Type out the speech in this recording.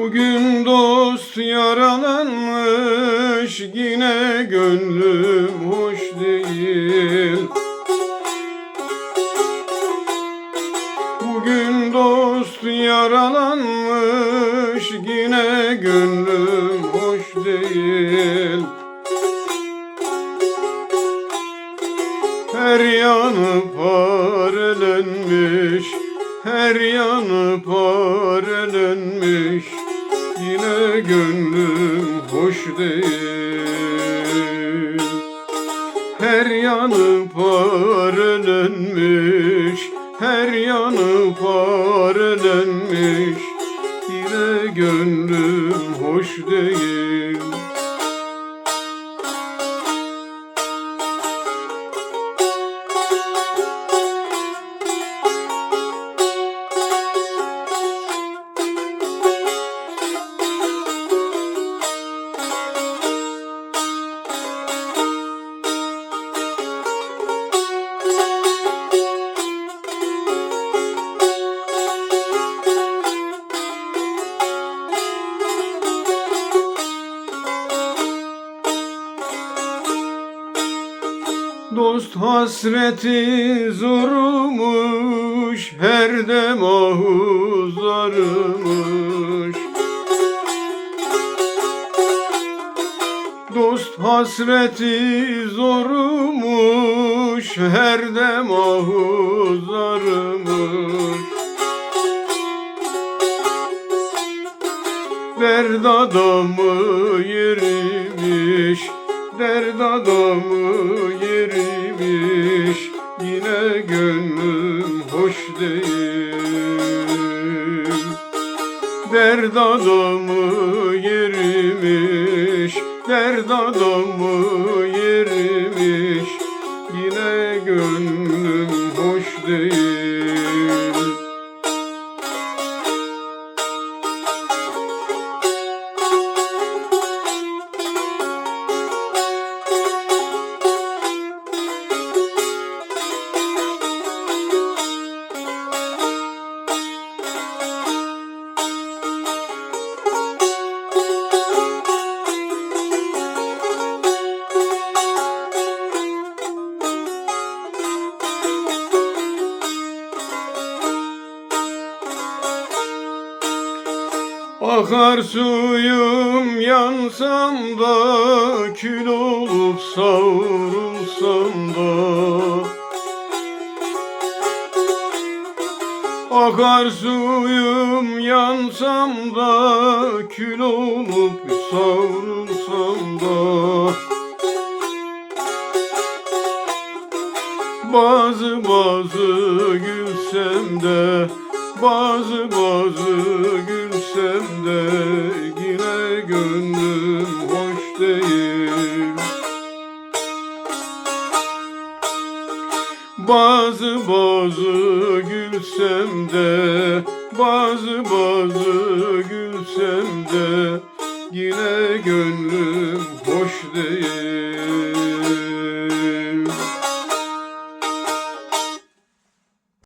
Bugün dost yaralanmış yine gönlüm hoş değil. Bugün dost yaralanmış yine gönlüm hoş değil. Her yanı parelenmiş Her yanı parelenmiş gönlüm hoş değil. Her yanı parelenmiş Her yanı parelenmiş Yine gönlüm hoş değil Dost hasreti zormuş Her dem ahuzlarmış Dost hasreti zormuş Her dem ahuzlarmış Derd adamı yerimiş Derd adamı yerimiş Yine gönlüm hoş değil. Derd adamı yerimiş Derd adamı yerimiş Yine gönlüm Akar suyum yansam da Kül olup savrulsam da. Akar suyum yansam da Kül olup savrulsam da. Bazı bazı gülsem de Bazı bazı gülsem de Yine gönlüm hoş değil. Bazı bazı gülsem de Bazı bazı gülsem de Yine gönlüm hoş değil